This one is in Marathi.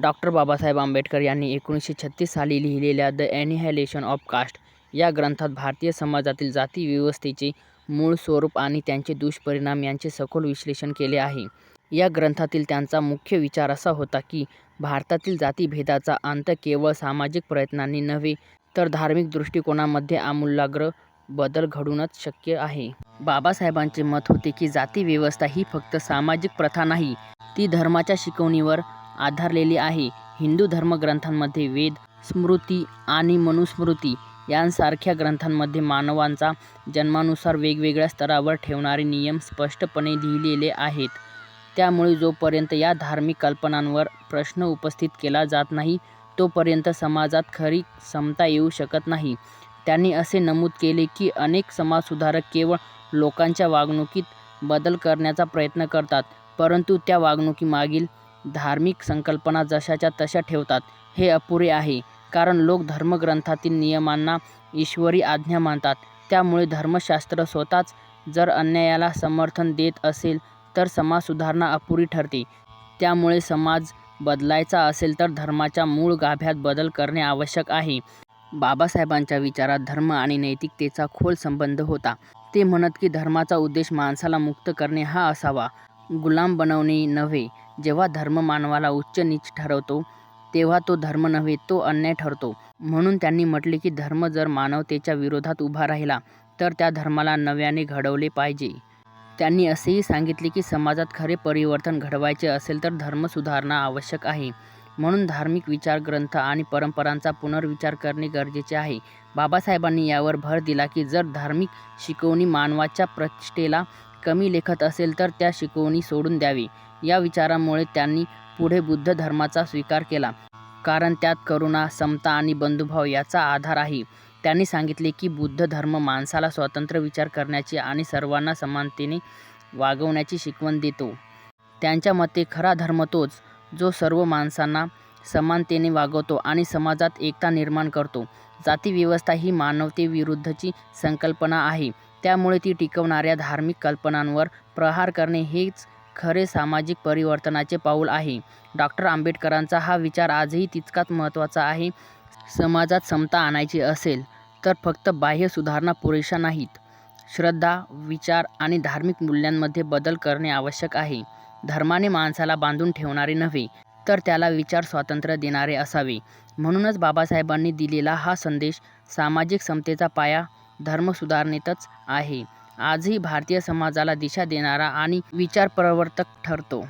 डॉक्टर बाबासाहेब आंबेडकर यांनी एकोणीसशे छत्तीस साली लिहिलेल्या द ॲनिहॅलेशन ऑफ कास्ट या ग्रंथात भारतीय समाजातील जातीव्यवस्थेचे मूळ स्वरूप आणि त्यांचे दुष्परिणाम यांचे सखोल विश्लेषण केले आहे. या ग्रंथातील त्यांचा मुख्य विचार असा होता की भारतातील जातीभेदाचा अंत केवळ सामाजिक प्रयत्नांनी नव्हे तर धार्मिक दृष्टिकोनामध्ये आमूलाग्र बदल घडूनच शक्य आहे. बाबासाहेबांचे मत होते की जातीव्यवस्था ही फक्त सामाजिक प्रथा नाही, ती धर्माच्या शिकवणीवर आधारलेली आहे. हिंदू धर्मग्रंथांमध्ये वेद, स्मृती आणि मनुस्मृती यांसारख्या ग्रंथांमध्ये मानवाचा जन्मानुसार वेगवेगळ्या स्तरावर ठेवणारे नियम स्पष्टपणे लिहिलेले आहेत. त्यामुळे जोपर्यंत या धार्मिक कल्पनांवर प्रश्न उपस्थित केला जात नाही तोपर्यंत समाजात खरी समता येऊ शकत नाही. त्यांनी असे नमूद केले की अनेक समाजसुधारक केवळ लोकांच्या वागणुकीत बदल करण्याचा प्रयत्न करतात परंतु त्या वागणुकीमागील धार्मिक संकल्पना जशाच्या तशा ठेवतात. हे अपुरे आहे, कारण लोक धर्मग्रंथातील नियमांना ईश्वरी आज्ञा मानतात. त्यामुळे धर्मशास्त्र स्वतःच जर अन्यायाला समर्थन देत असेल तर समाजसुधारणा अपुरी ठरते. त्यामुळे समाज बदलायचा असेल तर धर्माच्या मूळ गाभ्यात बदल करणे आवश्यक आहे. बाबासाहेबांच्या विचारात धर्म आणि नैतिकतेचा खोल संबंध होता. ते म्हणत की धर्माचा उद्देश माणसाला मुक्त करणे हा असावा, गुलाम बनवणे नव्हे. जेव्हा धर्म मानवाला उच्च-नीच ठरवतो तेव्हा तो धर्म नव्हे, तो अन्याय ठरतो. म्हणून त्यांनी म्हटले की धर्म जर मानवतेच्या विरोधात उभा राहिला तर त्या धर्माला नव्याने घडवले पाहिजे. त्यांनी असेही सांगितले की समाजात खरे परिवर्तन घडवायचे असेल तर धर्म सुधारणा आवश्यक आहे. म्हणून धार्मिक विचार, ग्रंथ आणि परंपरांचा पुनर्विचार करणे गरजेचे आहे. बाबासाहेबांनी यावर भर दिला की जर धार्मिक शिकवणी मानवाच्या प्रतिष्ठेला कमी लेखत असेल तर त्या शिकवणी सोडून द्यावी या विचारामुळे त्यांनी पुढे बुद्ध धर्माचा स्वीकार केला, कारण त्यात करुणा, समता आणि बंधुभाव याचा आधार आहे. त्यांनी सांगितले की बुद्ध धर्म माणसाला स्वतंत्र विचार करण्याची आणि सर्वांना समानतेने वागवण्याची शिकवण देतो. त्यांच्या मते खरा धर्म तोच, जो सर्व माणसांना समानतेने वागवतो आणि समाजात एकता निर्माण करतो. जातीव्यवस्था ही मानवतेविरुद्धची संकल्पना आहे. त्यामुळे ती टिकवणाऱ्या धार्मिक कल्पनांवर प्रहार करणे हेच खरे सामाजिक परिवर्तनाचे पाऊल आहे. डॉ. आंबेडकरांचा हा विचार आजही तितकाच महत्त्वाचा आहे. समाजात समता आणायची असेल तर फक्त बाह्य सुधारणा पुरेशा नाहीत, श्रद्धा, विचार आणि धार्मिक मूल्यांमध्ये बदल करणे आवश्यक आहे. धर्माने माणसाला बांधून ठेवणारे नव्हे, तर त्याला विचार स्वातंत्र्य देणारे असावे. म्हणूनच बाबासाहेबांनी दिलेला हा संदेश सामाजिक समतेचा पाया धर्मसुधारणेतच आहे. आजही भारतीय समाजाला दिशा देणारा आणि विचारप्रवर्तक ठरतो.